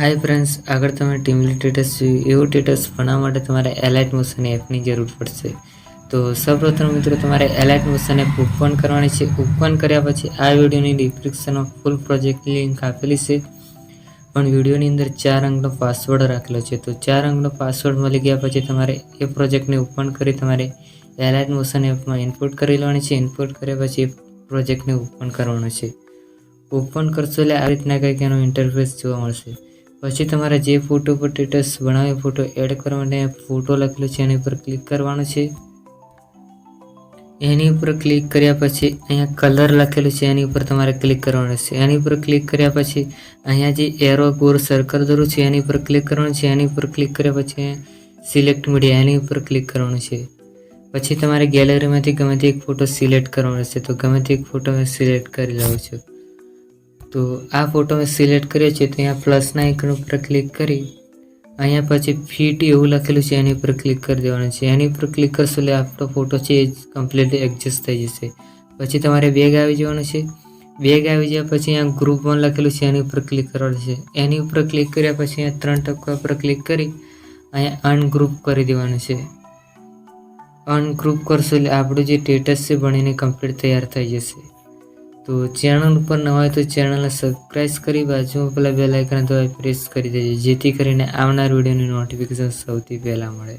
Hi friends આગળ તમે ટીમલી ટેટસ જોયું. એવું ટેટસ ભણવા માટે તમારે એલાઇટ મોશન એપની જરૂર પડશે. તો સૌપ્રથમ મિત્રો, તમારે એલાઇટ મોશન એપ ઓપન કરવાની છે. ઓપન કર્યા પછી આ વિડીયોની ડિસ્ક્રિપ્શનમાં ફૂલ પ્રોજેક્ટ લિંક આપેલી છે. પણ વિડીયોની અંદર ચાર અંકનો પાસવર્ડ રાખેલો છે. તો ચાર અંકનો પાસવર્ડ મળી ગયા પછી તમારે એ પ્રોજેક્ટને ઓપન કરી તમારે એલાઇટ મોશન એપમાં ઇનપુટ કરી લેવાની છે. ઇનપુટ કર્યા પછી એ પ્રોજેક્ટને ઓપન કરવાનો છે. ઓપન કરશો એટલે આ રીતના કંઈક એનો ઇન્ટરફેસ જોવા મળશે. પછી તમારે જે ફોટો પર સ્ટેટસ બનાવ્યો ફોટો એડ કરવા માટે ફોટો લખેલો છે, એની ઉપર ક્લિક કરવાનો છે. એની ઉપર ક્લિક કર્યા પછી અહીંયા કલર લખેલું છે, એની ઉપર તમારે ક્લિક કરવાનું છે. એની ઉપર ક્લિક કર્યા પછી અહીંયા જે એરો ગોર સર્કલ દોરું છે, એની ઉપર ક્લિક કરવાનું છે. એની ઉપર ક્લિક કર્યા પછી સિલેક્ટ મીડિયા એની ઉપર ક્લિક કરવાનું છે. પછી તમારે ગેલેરીમાંથી ગમે તે એક ફોટો સિલેક્ટ કરવાનો છે, તો ગમે તે એક ફોટો સિલેક્ટ કરી લઉં છું. તો આ ફોટો મેં સિલેક્ટ કર્યો છે, તો અહીંયા પ્લસના આઇકન ઉપર ક્લિક કરી, અહીંયા પછી ફીટ એવું લખેલું છે, એની ઉપર ક્લિક કરી દેવાનું છે. એની ઉપર ક્લિક કરશો એટલે આપણો ફોટો છે એ કમ્પ્લીટ એડજસ્ટ થઈ જશે. પછી તમારે બેગ આવી જવાનું છે. બેગ આવી ગયા પછી અહીંયા ગ્રુપ વન લખેલું છે, એની ઉપર ક્લિક કરવાનું છે. એની ઉપર ક્લિક કર્યા પછી અહીંયા ત્રણ ટકા ઉપર ક્લિક કરી, અહીંયા અનગ્રુપ કરી દેવાનું છે. અનગ્રુપ કરશો એટલે આપણું જે સ્ટેટસ છે ભણીને કમ્પ્લીટ તૈયાર થઈ જશે. તો ચેનલ ઉપર ન હોય તો ચેનલને સબસ્ક્રાઈબ કરી બાજુમાં પેલા બેલ આઇકન તો પ્રેસ કરી દેજો, જેથી કરીને આવનાર વિડીયોની નોટિફિકેશન સૌથી પહેલાં મળે.